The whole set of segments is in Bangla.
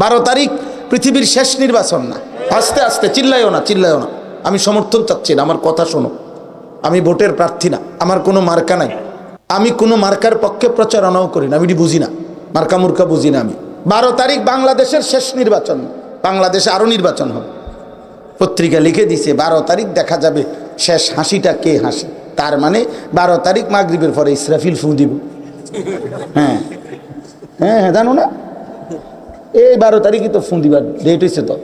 বারো তারিখ পৃথিবীর শেষ নির্বাচন না। আস্তে আস্তে চিল্লাইও না চিল্লাইও না। আমি সমর্থন চাচ্ছি না, আমার কথা শোনো। আমি ভোটের প্রার্থী না, আমার কোনো মার্কা নাই। আমি কোনো মার্কার পক্ষে প্রচারণাও করি না, আমি এটি বুঝি না। মার্কা মুর্কা বুঝি না আমি। বারো তারিখ বাংলাদেশের শেষ নির্বাচন। বাংলাদেশে আরও নির্বাচন হবে। পত্রিকা লিখে দিছে, বারো তারিখ দেখা যাবে শেষ হাসিটা কে হাসে। তার মানে বারো তারিখ মাগরিবের পরে ইসরাফিল ফু দিব। হ্যাঁ। হ্যাঁ হ্যাঁ জানো না? এই বারো তারিখে তো ফোন দিবার ডেট হয়েছে তো।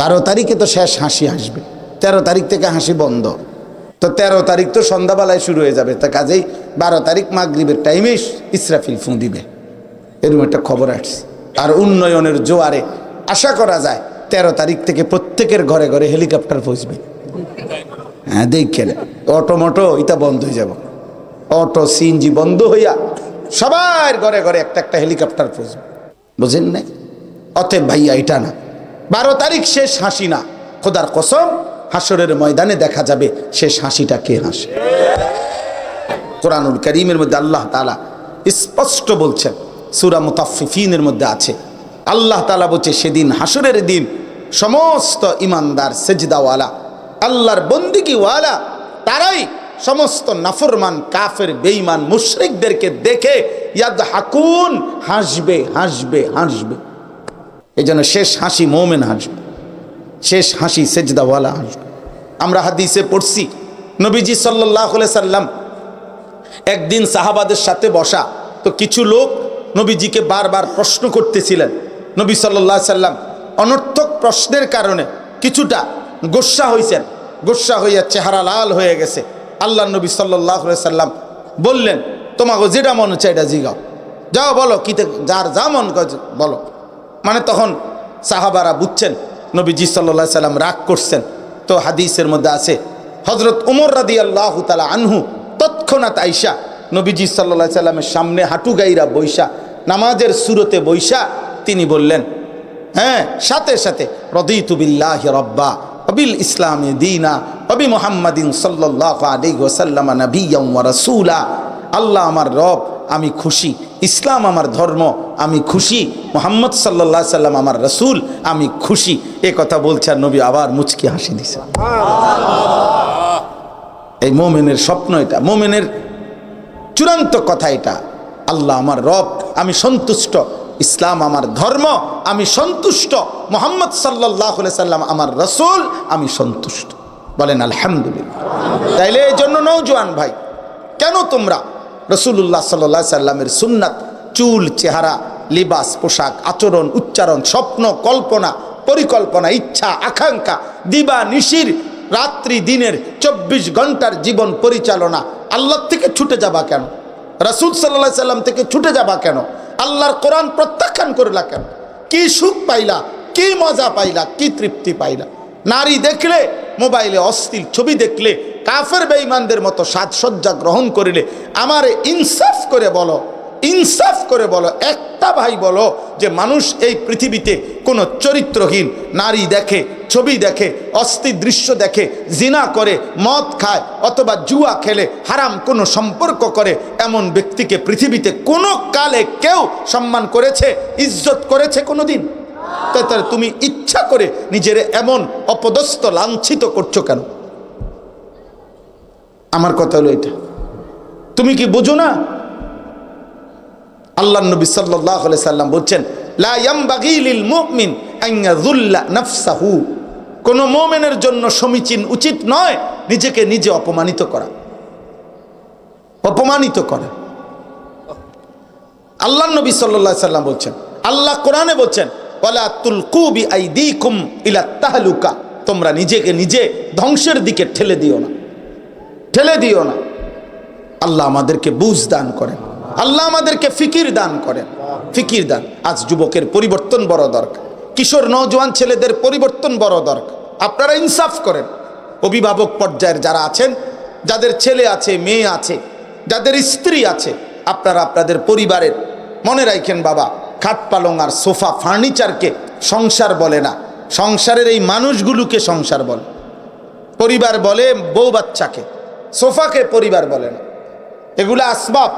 বারো তারিখে তো শেষ হাসি হাসবে তেরো তারিখ থেকে হাসি বন্ধ। তো তেরো তারিখ তো সন্ধ্যাবেলায় শুরু হয়ে যাবে। তা কাজেই বারো তারিখ মাগরিবের টাইমে ইসরাফিল ফোন দিবে। এরকম একটা খবর আসছে। আর উন্নয়নের জোয়ারে আশা করা যায় তেরো তারিখ থেকে প্রত্যেকের ঘরে ঘরে হেলিকপ্টার পৌঁছবে। হ্যাঁ দেখেন, অটো মোটো, এটা বন্ধ হয়ে যাব। অটো, সিএনজি বন্ধ হইয়া সবার ঘরে ঘরে একটা একটা হেলিকপ্টার পৌঁছবে। বুঝেন নাই? অতএব ভাইয়া, এটা না। বারো তারিখ শেষ হাসি না। খোদার কসম হাসরের ময়দানে দেখা যাবে শেষ হাসিটা কে হাসে। কোরআনুল করিমের মধ্যে আল্লাহ তালা স্পষ্ট বলছেন, সুরা মুতাফিফিনের মধ্যে আছে। আল্লাহ তালা বলছে, সেদিন হাসরের দিন সমস্ত ইমানদার সেজদাওয়ালা, আল্লাহর বন্দিগিওয়ালা, তারাই সমস্ত নাফরমান, কাফের, বেঈমান, মুশরিকদেরকে দেখে ইয়াদ হাকুন হাসবে হাসবে হাসবে। এই জন্য শেষ হাসি মোমেন হাসবে। শেষ হাসি সেজদাওয়ালা হাসবে। আমরা হাদিসে পড়ছি, নবীজি সাল্লাহ সাল্লাম একদিন সাহাবাদের সাথে বসা, তো কিছু লোক নবীজিকে বারবার প্রশ্ন করতেছিলেন। নবী সাল্লাহ সাল্লাম অনর্থক প্রশ্নের কারণে কিছুটা গোস্সা হয়েছেন গোস্সা হইয়া চেহারা লাল হয়ে গেছে। আল্লাহ নবী সাল্লাহ সাল্লাম বললেন, তোমাকে যেটা মনে হচ্ছে এটা জিগাও। যাও বলো কিতে যার যা মন বলো। মানে তখন সাহাবারা বুঝছেন, নবীজি সাল্লাহ সাল্লাম রাগ করছেন। তো হাদিসের মধ্যে আছে হজরত উমর রাদি আল্লাহ তালা আনহু তৎক্ষণাৎ আইসা নবীজি সাল্লা সাল্লামের সামনে হাঁটু গাইরা বৈশা নামাজের সুরতে বৈশা তিনি বললেন হ্যাঁ সাথে সাথে রদিতুবিল্লাহ রব্বা, অবিল ইসলামে দিনা, অবি মোহাম্মদিন সাল্লাহ আলী ওসাল্লামা নবীম রসুলা, আল্লাহ আমার রব, আমি খুশি ইসলাম আমার ধর্ম, আমি খুশি। মোহাম্মদ সাল্লাহ সাল্লাম আমার রসুল, আমি খুশি। এ কথা বলছে আর নবী আবার মুচকি হাসি দিছে। এই মোমেনের স্বপ্ন এটা। মোমেনের চূড়ান্ত কথা এটা। আল্লাহ আমার রব, আমি সন্তুষ্ট। ইসলাম আমার ধর্ম, আমি সন্তুষ্ট। মোহাম্মদ সাল্লাহ সাল্লাম আমার রসুল, আমি সন্তুষ্ট। বলেন আলহামদুলিল্লাহ। তাইলে এই জন্য নৌজোয়ান ভাই, কেন তোমরা রসুল্লাহ সাল্লাহ সাল্লামের সুন্নাত, চুল, চেহারা, লিবাস, পোশাক, আচরণ, উচ্চারণ, স্বপ্ন, কল্পনা, পরিকল্পনা, ইচ্ছা, আকাঙ্ক্ষা, দিবা, নিশির, রাত্রি, দিনের চব্বিশ ঘণ্টার জীবন পরিচালনা, আল্লাহ থেকে ছুটে যাবা কেন? রাসুল সাল্লাহ সাল্লাম থেকে ছুটে যাবা কেন? আল্লাহর কোরআন প্রত্যাখ্যান করলা কেন? কি সুখ পাইলা? কি মজা পাইলা? কি তৃপ্তি পাইলা? নারী দেখলে মোবাইলে অস্থির ছবি দেখলে কাফের বেঈমানদের মতো সাজসজ্জা গ্রহণ করিলে আমারে ইনসাফ করে বলো, ইনসাফ করে বলো, একটা ভাই বলো যে মানুষ এই পৃথিবীতে কোনো চরিত্রহীন, নারী দেখে, ছবি দেখে, অস্থির দৃশ্য দেখে, জিনা করে, মদ খায় অথবা জুয়া খেলে, হারাম কোনো সম্পর্ক করে এমন ব্যক্তিকে পৃথিবীতে কোনো কালে কেউ সম্মান করেছে, ইজ্জত করেছে কোনো দিন তাই তুমি ইচ্ছা করে নিজের এমন অপদস্থ লাঞ্ছিত করছ কেন? আমার কথা হলো এটা। তুমি কি বুঝো না? আল্লাহ নবী সাল্লাহ সাল্লাম বলছেন নাফসাহু। কোনো মোমেনের জন্য সমীচীন উচিত নয় নিজেকে নিজে অপমানিত করা। অপমানিত করা। আল্লাহ নবী সাল্লাহ সাল্লাম বলছেন, আল্লাহ কোরআনে বলছেন আই দিকুম ইলা তাহলুকা। তোমরা নিজেকে নিজে ধ্বংসের দিকে ঠেলে দিও না। ঠেলে দিও না। আল্লাহ আমাদেরকে বুঝ দান করেন। আল্লাহ আমাদেরকে ফিকির দান করেন। ফিকির দান। আজ যুবকের পরিবর্তন বড় দরকার। কিশোর নজওয়ান ছেলেদের পরিবর্তন বড় দরকার। আপনারা ইনসাফ করেন। অভিভাবক পর্যায়ের যারা আছেন, যাদের ছেলে আছে, মেয়ে আছে, যাদের স্ত্রী আছে, আপনারা আপনাদের পরিবারের, মনে রাখেন বাবা, খাট পালং আর সোফা ফার্নিচারকে সংসার বলে না। সংসারের এই মানুষগুলোকে সংসার বলে। পরিবার বলে বউ বাচ্চাকে। সোফাকে পরিবার বলে না। এগুলো আসবাব,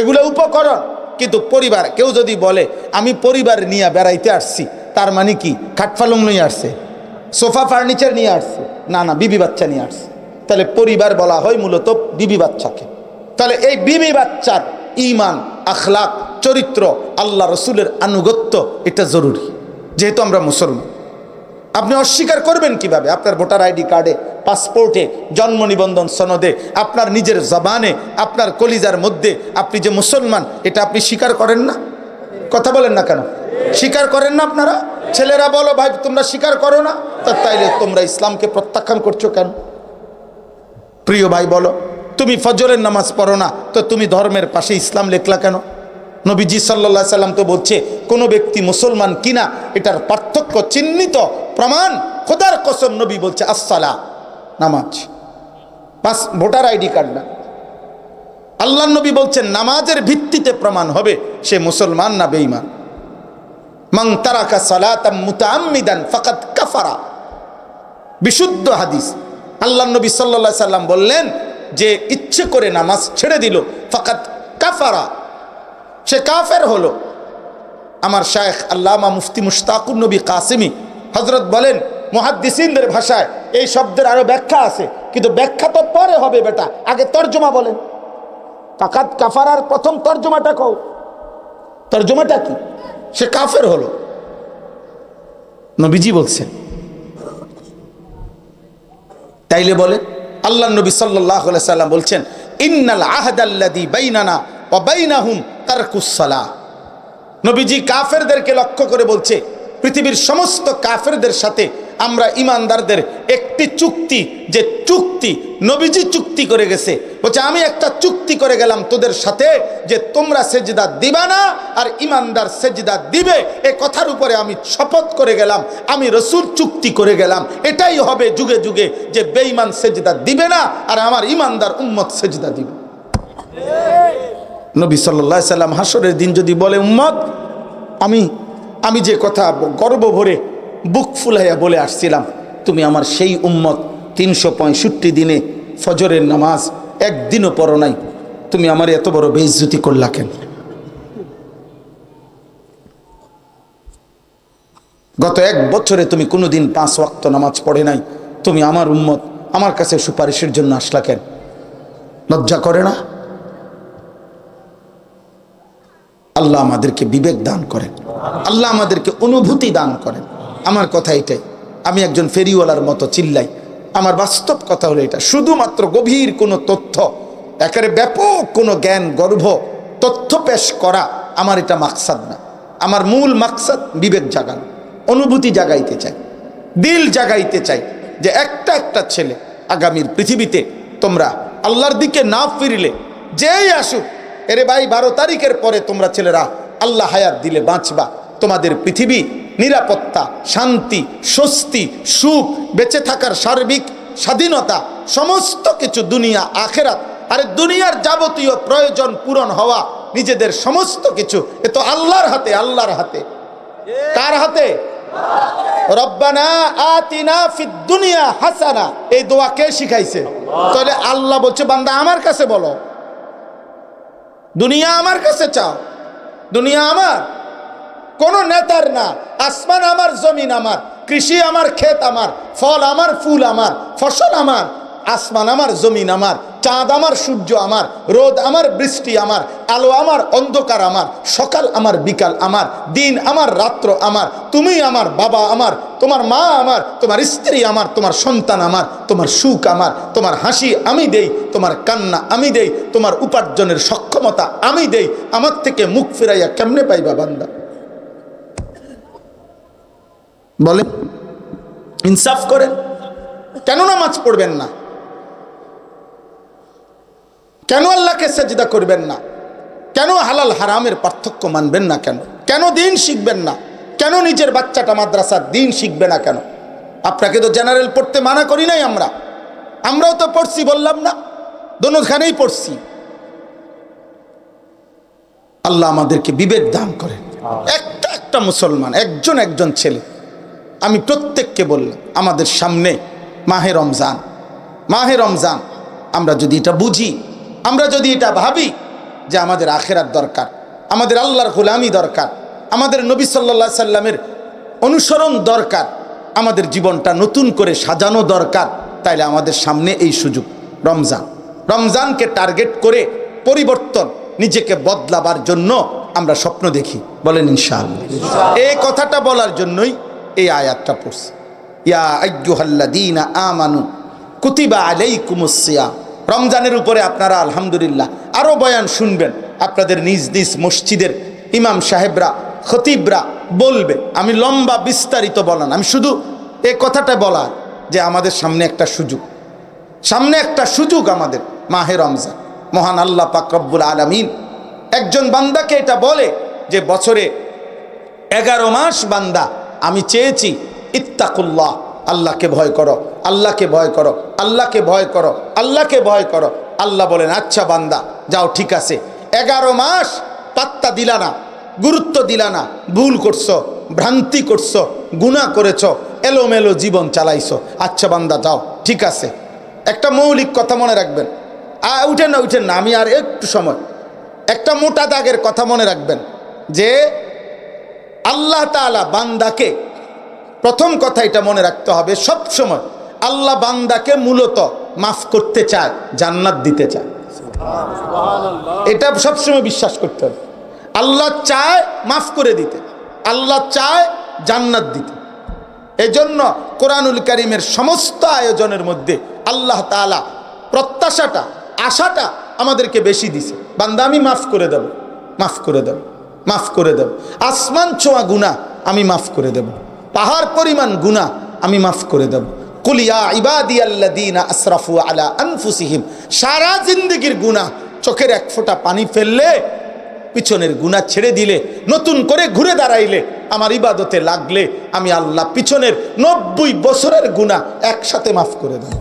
এগুলো উপকরণ। কিন্তু পরিবার, কেউ যদি বলে, আমি পরিবার নিয়ে বেড়াইতে আসছি, তার মানে কি? খাটফালং নিয়ে আসছে, সোফা ফার্নিচার নিয়ে আসছে, না না, বিবি বাচ্চা নিয়ে আসছে। তাহলে পরিবার বলা হয় মূলত বিবি বাচ্চাকে। তাহলে এই বিবি বাচ্চার ইমান আখলাক, চরিত্র আল্লাহ রসুলের আনুগত্য এটা জরুরি, যেহেতু আমরা মুসলমান। আপনি অস্বীকার করবেন কীভাবে? আপনার ভোটার আইডি কার্ডে পাসপোর্টে জন্ম নিবন্ধন সনদে আপনার নিজের জবানে, আপনার কলিজার মধ্যে আপনি যে মুসলমান, এটা আপনি স্বীকার করেন না? কথা বলেন না কেন? স্বীকার করেন না আপনারা? ছেলেরা বলো, ভাই, তোমরা স্বীকার করো না? তা তাইলে তোমরা ইসলামকে প্রত্যাখ্যান করছ কেন? প্রিয় ভাই, বলো, তুমি ফজরের নামাজ পড়ো না, তো তুমি ধর্মের পাশে ইসলাম লেখলা কেন? নবীজি সাল্লা সাল্লাম তো বলছে, কোনো ব্যক্তি মুসলমান কিনা, এটার পার্থক্য চিহ্নিত, প্রমাণ খোদার কসম নবী বলছে আসসালা নামাজ। পাস ভোটার আইডি কার্ড না। আল্লাহ নবী বলছেন, নামাজের ভিত্তিতে প্রমাণ হবে, সে মুসলমান না বেঈমান। মাং তারাকা সালাতাম মুতাআম্মিদান ফাকাত কাফারা। বিশুদ্ধ হাদিস। আল্লাহ নবী সাল্লা সাল্লাম বললেন যে, ইচ্ছে করে নামাজ ছেড়ে দিল ফাকাত কাফারা। সে কাফের হলো। আমার শায়েখ আল্লামা মুফতি মুশতাকুর নবী কাসিমি হজরত বলেন মুহাদ্দিসিনদের ভাষায় এই শব্দের আরও ব্যাখ্যা আছে। কিন্তু ব্যাখ্যা তো পরে হবে বেটা, আগে তর্জমা বলেন। ফাকাত কাফারার প্রথম তর্জমাটা কও। তর্জমাটা কি? সে কাফের হলো। নবীজি বলছেন। তাইলে বলে আল্লাহ নবী সাল্লাম বলছেন, ইন্নাল আহাদাল্লাদি বাইনানা ও বাইনাহুম তারকুসালা নবীজি কাফেরদেরকে লক্ষ্য করে বলছে, পৃথিবীর সমস্ত কাফেরদের সাথে আমরা ইমানদারদের একটি চুক্তি, যে চুক্তি নবীজি চুক্তি করে গেছে। বলছে, আমি একটা চুক্তি করে গেলাম তোদের সাথে, যে তোমরা সেজদা দিবা না আর ইমানদার সেজদা দিবে। এ কথার উপরে আমি শপথ করে গেলাম, আমি রসুল চুক্তি করে গেলাম। এটাই হবে যুগে যুগে যে বেঈমান সেজদা দিবে না আর আমার ইমানদার উম্মত সেজদা দিবে। নবী সাল্লাহ সাল্লাম হাসরের দিন যদি বলে, উম্মত, আমি আমি যে কথা গর্ব ভরে বুক ফুলাইয়া বলে আসছিলাম, তুমি আমার সেই উম্মত তিনশো পঁয়ষট্টি দিনে ফজরের নামাজ একদিনও পড়ো নাই। তুমি আমার এত বড় বেইজ্জতি করলা কেন? গত এক বছরে তুমি কোনোদিন পাঁচ ওয়াক্ত নামাজ পড়ে নাই। তুমি আমার উম্মত, আমার কাছে সুপারিশের জন্য আসলা কেন? লজ্জা করে না? আল্লাহ আমাদেরকে বিবেক দান করেন। আল্লাহ আমাদেরকে অনুভূতি দান করেন। আমার কথা এটাই। আমি একজন ফেরিওয়ালার মতো চিল্লাই। আমার বাস্তব কথা হলো এটা। শুধুমাত্র গভীর কোনো তথ্য, একেবারে ব্যাপক কোনো জ্ঞান, গর্ভ, তথ্য পেশ করা আমার এটা মাকসাদ না। আমার মূল মাকসাদ বিবেক জাগান, অনুভূতি জাগাইতে চাই, দিল জাগাইতে চাই যে একটা একটা ছেলে আগামীর পৃথিবীতে তোমরা আল্লাহর দিকে না ফিরলে, যেই আসুক, এরে ভাই বারো তারিখের পরে তোমরা ছেলেরা আল্লাহ হায়াত দিলে বাঁচবা। তোমাদের পৃথিবী নিরাপত্তা, শান্তি, স্বস্তি, সুখ, বেঁচে থাকার সার্বিক স্বাধীনতা, সমস্ত কিছু দুনিয়া, আখেরাত, আরে দুনিয়ার যাবতীয় প্রয়োজন পূরণ হওয়া, নিজেদের সমস্ত কিছু, এ তো আল্লাহর হাতে আল্লাহর হাতে। কার হাতে? ফিদ দুনিয়া হাসানা। এই দোয়া কে শিখাইছে? আল্লাহ বলছে, বান্দা আমার কাছে বলো। দুনিয়া আমার কাছে চাও। দুনিয়া আমার। কোন নেতার না। আসমান আমার, জমিন আমার, কৃষি আমার, ক্ষেত আমার, ফল আমার, ফুল আমার, ফসল আমার, আসমান আমার, জমিন আমার, চাঁদ আমার, সূর্য আমার, রোদ আমার, বৃষ্টি আমার, আলো আমার, অন্ধকার আমার, সকাল আমার, বিকাল আমার, দিন আমার, রাত্র আমার, তুমি আমার, বাবা আমার, তোমার মা আমার, তোমার স্ত্রী আমার, তোমার সন্তান আমার, তোমার সুখ আমার, তোমার হাসি আমি দেই, তোমার কান্না আমি দেই, তোমার উপার্জনের সক্ষমতা আমি দেই, আমার থেকে মুখ ফেরাইয়া কেমনে পাইবা বান্দা? বলেন ইনসাফ করেন কেন নামাজ পড়বেন না? কেন আল্লাহকে সেজদা করবেন না? কেন হালাল হারামের পার্থক্য মানবেন না কেন? কেন দিন শিখবেন না? কেন নিজের বাচ্চাটা মাদ্রাসার দিন শিখবে না কেন? আপনাকে তো জেনারেল পড়তে মানা করি নাই আমরা। আমরাও তো পড়ছি বললাম না। দোনোখানেই পড়ছি। আল্লাহ আমাদেরকে বিবেক দান করেন। একটা একটা মুসলমান একজন একজন ছেলে আমি প্রত্যেককে বললাম, আমাদের সামনে মাহে রমজান মাহে রমজান। আমরা যদি এটা বুঝি, আমরা যদি এটা ভাবি যে আমাদের আখেরার দরকার, আমাদের আল্লাহর গোলামি দরকার, আমাদের নবী সাল্লা সাল্লামের অনুসরণ দরকার, আমাদের জীবনটা নতুন করে সাজানো দরকার, তাইলে আমাদের সামনে এই সুযোগ, রমজান। রমজানকে টার্গেট করে পরিবর্তন, নিজেকে বদলাবার জন্য আমরা স্বপ্ন দেখি। বলেন ইনশাআল্লাহ। এই কথাটা বলার জন্যই এই আয়াতটা পড়ছি। ইয়া আইয়ুহাল্লাযীনা আমানু কুতিবা আলাইকুমুস সিয়াম। রমজানের উপরে আপনারা আলহামদুলিল্লাহ আরও বয়ান শুনবেন। আপনাদের নিজ নিজ মসজিদের ইমাম সাহেবরা, খতিবরা বলবে। আমি লম্বা বিস্তারিত বলান আমি শুধু এ কথাটা বলা যে আমাদের সামনে একটা সুযোগ। সামনে একটা সুযোগ আমাদের মাহে রমজান। মহান আল্লাহ পাকরব্বুল আলমিন একজন বান্দাকে এটা বলে যে বছরে এগারো মাস বান্দা আমি চেয়েছি, ইত্তাকুল্লাহ, আল্লাহকে ভয় করো, আল্লাহকে ভয় করো, আল্লাহকে ভয় করো, আল্লাহকে ভয় করো। আল্লাহ বলেন আচ্ছা বান্দা, যাও, ঠিক আছে। এগারো মাস পাত্তা দিলা না, গুরুত্ব দিলা না, ভুল করছ, ভ্রান্তি করছ গুণা করেছ, এলোমেলো জীবন চালাইছো। আচ্ছা বান্দা, যাও, ঠিক আছে। একটা মৌলিক কথা মনে রাখবেন। আ, উঠেন না উঠেন না, আমি আর একটু সময়। একটা মোটা দাগের কথা মনে রাখবেন যে আল্লাহ তাআলা বান্দাকে প্রথম কথা এটা মনে রাখতে হবে সব সময় আল্লাহ বান্দাকে মূলত মাফ করতে চায় জান্নাত দিতে চায়। এটা সবসময় বিশ্বাস করতে হবে। আল্লাহ চায় মাফ করে দিতে আল্লাহ চায় জান্নাত দিতে। এজন্য কোরআনুল করিমের সমস্ত আয়োজনের মধ্যে আল্লাহ তাআলা প্রত্যাশাটা আশাটা আমাদেরকে বেশি দিছে। বান্দা আমি মাফ করে দেব মাফ করে দেব। মাফ করে দেব। আসমান ছোঁয়া গুণা আমি মাফ করে দেব। পাহাড় পরিমাণ গুণা আমি মাফ করে দেব। কুলিয়া ইবাদি আল্লাদিনা আসরাফু আলা আনফুসিহিম, সারা জিন্দগির গুণা চোখের এক ফোঁটা পানি ফেললে, পিছনের গুণা ছেড়ে দিলে, নতুন করে ঘুরে দাঁড়াইলে, আমার ইবাদতে লাগলে, আমি আল্লাহ পিছনের নব্বই বছরের গুণা একসাথে মাফ করে দেব।